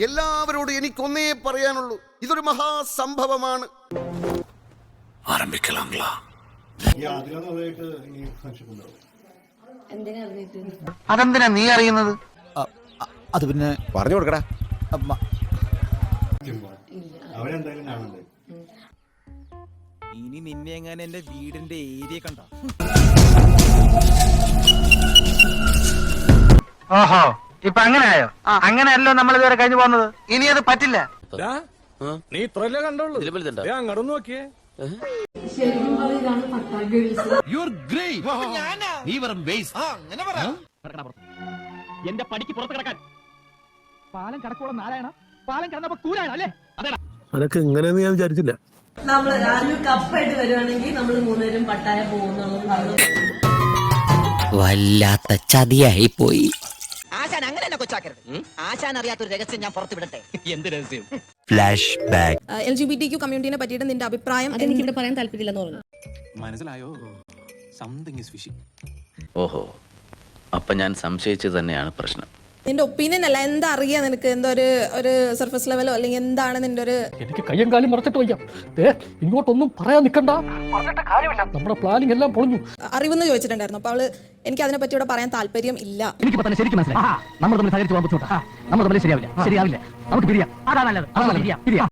എല്ലാവരോടും എനിക്കൊന്നേ പറയാനുള്ളൂ. ഇതൊരു മഹാസംഭവമാണ്. അതെന്തിനാ നീ അറിയുന്നത്? അത് പിന്നെ പറഞ്ഞു കൊടുക്കടാ. ഇനി നിന്നെ എങ്ങനെ എന്റെ വീടിന്റെ ഏരിയ കണ്ട. ഓഹോ ഇപ്പൊ അങ്ങനെയായോ? അങ്ങനെയല്ലോ നമ്മൾ ഇതുവരെ കഴിഞ്ഞു പോകുന്നത്. ഇനി അത് പറ്റില്ല. നീ ഇത്രല്ലേ കണ്ടോളൂ അങ്ങോട്ട് നോക്കിയേ. എന്റെ പടിക്ക് പുറത്ത് കിടക്കാൻ. പാലം കടക്കോളം നാരായണ? പാലം കടന്നപ്പോ കൂരാണ് അല്ലേ? അതൊക്കെ ഇങ്ങനെയെന്ന് ഞാൻ വിചാരിച്ചില്ല. നമ്മൾ ആരും കപ്പായിട്ട് വരുവാണെങ്കിൽ നമ്മൾ മൂന്നുപേരും പട്ടായ പോകുന്നുള്ളത് വല്ലാത്ത ചതിയായി പോയി. ആശാൻ അങ്ങനെ തന്നെ കൊച്ചാക്കരുത് ആശാൻ അറിയാത്തൊരു രഹസ്യം ഞാൻ പുറത്തു വിടട്ടെ. എന്ത് രഹസ്യം? Flash back L G B T Q കമ്മ്യൂണിറ്റിനെ പറ്റിയിട്ട് നിന്റെ അഭിപ്രായം എനിക്ക് ഇവിടെ പറയാൻ താല്പര്യമില്ലെന്ന് പറഞ്ഞു. മനസ്സിലായോ? സംതിങ് ഇസ് ഫിഷിംഗ് ഓഹോ. അപ്പൊ ഞാൻ സംശയിച്ചു തന്നെയാണ് പ്രശ്നം. നിന്റെ ഒപ്പീനിയൻ അല്ല എന്താ അറിയാ നിനക്ക്? എന്തോ ഒരു ഒരു സർഫസ് ലെവലോ അല്ലെങ്കിൽ എന്താണ് നിന്റെ ഒരു എനിക്ക് കയ്യും കാലും മറച്ചിട്ട് വയ്യ. ഇങ്ങോട്ടൊന്നും പറയാൻ നിക്കണ്ട. നമ്മുടെ പ്ലാനിങ് എല്ലാം പൊളിഞ്ഞു. അറിവെന്ന് ചോദിച്ചിട്ടുണ്ടായിരുന്നു. അപ്പൊ അവൾ എനിക്ക് അതിനെ പറ്റി ഇവിടെ പറയാൻ താല്പര്യം ഇല്ല. എനിക്ക് തന്നെ ശരിക്കും മനസ്സിലായി. നമ്മൾ തമ്മിൽ സഹകരിച്ച് പോകാൻ ബുദ്ധിമുട്ടാ. നമ്മൾ തമ്മിൽ ശരിയാവില്ല. ശരിയാവില്ല. നമുക്ക് പിരിയാം. അതാ നല്ലത്. പിരിയാം. പിരിയാം.